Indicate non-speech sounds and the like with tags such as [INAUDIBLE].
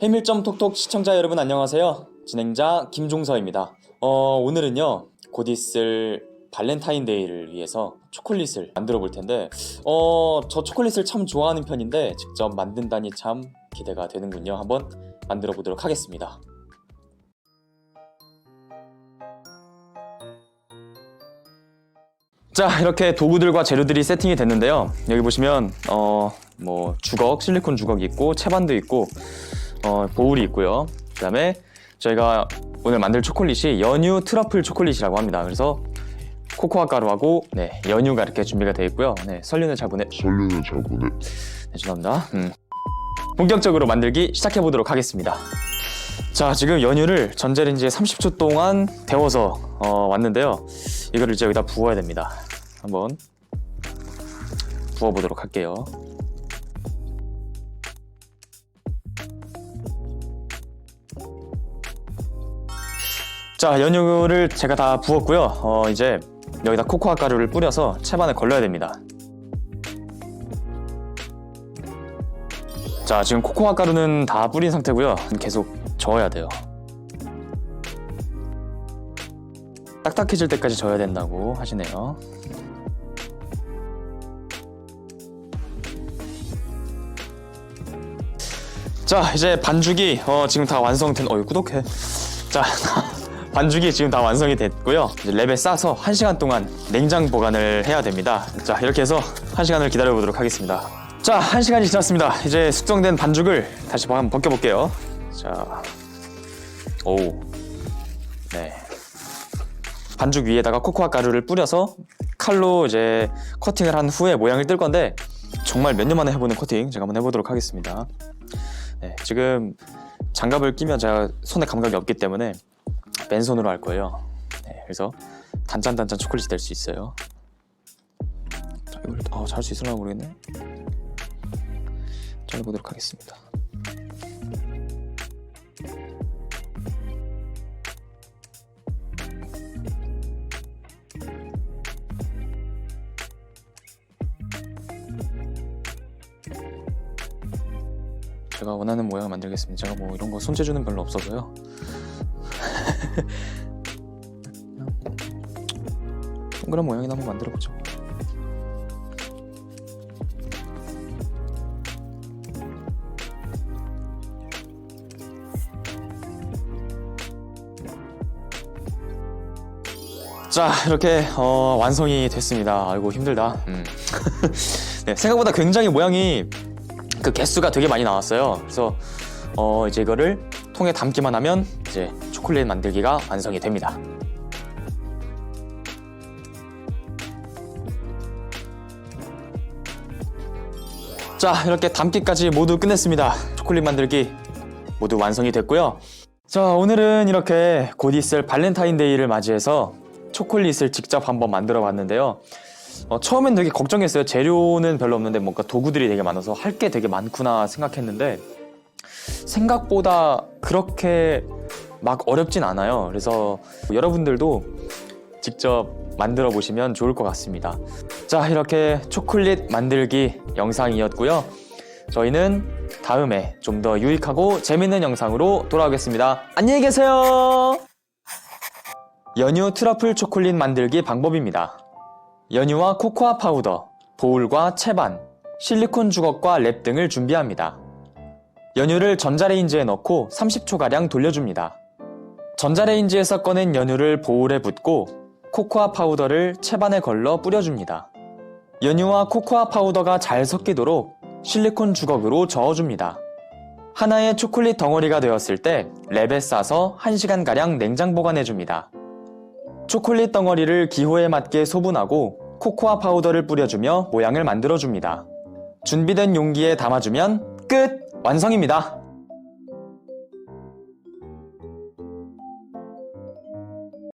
해밀점 톡톡 시청자 여러분 안녕하세요. 진행자 김종서입니다. 어, 오늘은요, 곧 있을 발렌타인데이를 위해서 초콜릿을 만들어 볼 텐데, 어, 저 초콜릿을 참 좋아하는 편인데, 직접 만든다니 참 기대가 되는군요. 한번 만들어 보도록 하겠습니다. 자, 이렇게 도구들과 재료들이 세팅이 됐는데요. 여기 보시면, 어, 뭐, 주걱, 실리콘 주걱이 있고, 채반도 있고, 어, 보울이 있고요. 그 다음에 저희가 오늘 만들 초콜릿이 연유 트러플 초콜릿이라고 합니다. 그래서 코코아 가루하고 네, 연유가 이렇게 준비가 되어 있고요. 네, 설륜을. 설명을 잘 보내. 네, 죄송합니다. 음. 본격적으로 만들기 시작해 보도록 하겠습니다. 자, 지금 연유를 전자레인지에 30초 동안 데워서 어, 왔는데요. 이거를 이제 여기다 부어야 됩니다. 한번 부어 보도록 할게요. 자, 연유를 제가 다 부었고요. 어, 이제 여기다 코코아 가루를 뿌려서 채반에 걸러야 됩니다. 자, 지금 코코아 가루는 다 뿌린 상태고요. 계속 저어야 돼요. 딱딱해질 때까지 저어야 된다고 하시네요. 자, 이제 반죽이 어, 지금 다 완성된. 어이 꾸덕해. 자, [LAUGHS] 반죽이 지금 다 완성이 됐고요. 이제 랩에 싸서 1시간 동안 냉장 보관을 해야 됩니다. 자, 이렇게 해서 1시간을 기다려 보도록 하겠습니다. 자, 1시간이 지났습니다. 이제 숙성된 반죽을 다시 한번 벗겨 볼게요. 자. 오. 네. 반죽 위에다가 코코아 가루를 뿌려서 칼로 이제 커팅을 한 후에 모양을 뜰 건데 정말 몇 년 만에 해보는 커팅 제가 한번 해보도록 하겠습니다. 네, 지금 장갑을 끼면 제가 손에 감각이 없기 때문에 맨손으로 할 거예요. 네, 그래서 단짠단짠 초콜릿이 될 수 있어요. 자, 이걸 어, 잘할 수 있을까 모르겠네. 잘해보도록 하겠습니다. 제가 원하는 모양을 만들겠습니다. 제가 뭐 이런 거 손재주는 별로 없어서요. [LAUGHS] 동그란 모양이나 한번 만들어 보죠. 자 이렇게 어, 완성이 됐습니다. 아이고 힘들다. 음. [LAUGHS] 네, 생각보다 굉장히 모양이 그 개수가 되게 많이 나왔어요. 그래서 어, 이제 이거를 통에 담기만 하면 이제 초콜릿 만들기가 완성이 됩니다. 자 이렇게 담기까지 모두 끝냈습니다. 초콜릿 만들기 모두 완성이 됐고요. 자 오늘은 이렇게 곧 있을 발렌타인데이를 맞이해서 초콜릿을 직접 한번 만들어 봤는데요. 어, 처음엔 되게 걱정했어요. 재료는 별로 없는데 뭔가 도구들이 되게 많아서 할 게 되게 많구나 생각했는데 생각보다 그렇게 막 어렵진 않아요. 그래서 여러분들도 직접 만들어 보시면 좋을 것 같습니다. 자, 이렇게 초콜릿 만들기 영상이었고요. 저희는 다음에 좀 더 유익하고 재밌는 영상으로 돌아오겠습니다. 안녕히 계세요. 연유 트러플 초콜릿 만들기 방법입니다. 연유와 코코아 파우더, 보울과 채반, 실리콘 주걱과 랩 등을 준비합니다. 연유를 전자레인지에 넣고 30초가량 돌려줍니다. 전자레인지에서 꺼낸 연유를 보울에 붓고 코코아 파우더를 채반에 걸러 뿌려줍니다. 연유와 코코아 파우더가 잘 섞이도록 실리콘 주걱으로 저어줍니다. 하나의 초콜릿 덩어리가 되었을 때 랩에 싸서 1시간가량 냉장 보관해줍니다. 초콜릿 덩어리를 기호에 맞게 소분하고 코코아 파우더를 뿌려주며 모양을 만들어줍니다. 준비된 용기에 담아주면 끝! 완성입니다.